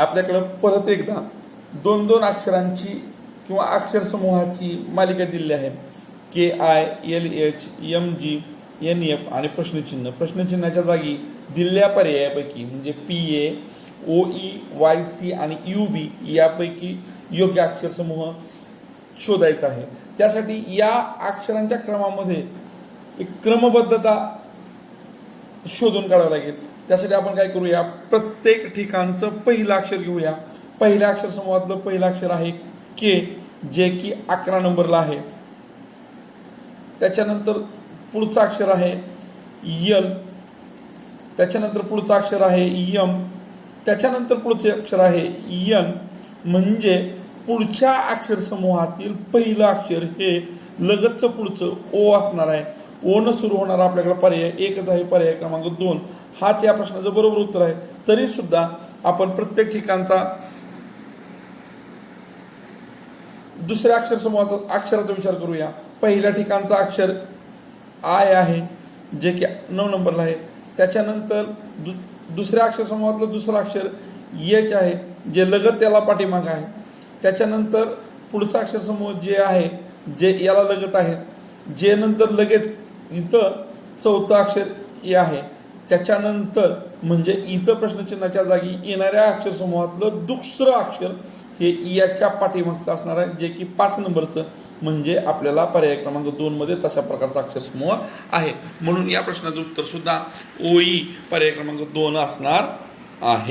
आपल्याकडं परत एकदा दोन दोन अक्षरांची किंवा अक्षर समूहाची मालिका दिलेली आहे. K I L H M G N F आणि प्रश्नचिन्ह. प्रश्नचिन्हाच्या जागी दिलेल्या पर्यायापैकी म्हणजे P A O E Y C आणि यू बी यापैकी योग्य अक्षर समूह शोधायचा आहे. त्यासाठी या अक्षरांच्या क्रमामध्ये एक क्रमबद्धता शोधून काढावं लागेल. त्यासाठी आपण काय करूया? प्रत्येक ठिकाणचं पहिलं अक्षर घेऊया. पहिल्या अक्षर समूहातलं पहिलं अक्षर आहे के जे की अकरा नंबरला आहे. त्याच्यानंतर पुढचं अक्षर आहे यल त्याच्यानंतर पुढचं अक्षर आहे यम त्याच्यानंतर पुढचे अक्षर आहे यन म्हणजे पुढच्या अक्षर समूहातील पहिलं अक्षर हे लगतचं पुढचं ओ असणार आहे. ओनं सुरू होणारा आपल्याकडे पर्याय एकच आहे पर्याय क्रमांक दोन. हाच या प्रश्नाचं बरोबर उत्तर आहे. तरी सुद्धा आपण प्रत्येक ठिकाणचा दुसऱ्या अक्षर समूहाचा अक्षराचा विचार करूया. पहिल्या ठिकाणचा अक्षर आय आहे जे की नऊ नंबरला आहे. त्याच्यानंतर दु दुसऱ्या अक्षर समूहातलं दुसरं अक्षर एच आहे जे लगत त्याला पाठीमाग आहे. त्याच्यानंतर पुढचा अक्षर समूह जे आहे जे याला लगत आहे जे नंतर लगेच इथं चौथं अक्षर ए आहे. त्याच्यानंतर म्हणजे इथं प्रश्नचिन्हाच्या जागी येणाऱ्या अक्षरसमूहातलं दुसरं अक्षर हे याच्या पाठीमागचं असणार आहे जे की पाच नंबरचं. म्हणजे आपल्याला पर्याय क्रमांक दोनमध्ये तशा प्रकारचा अक्षरसमूह आहे. म्हणून या प्रश्नाचं उत्तर सुद्धा ओई पर्याय क्रमांक दोन असणार आहे.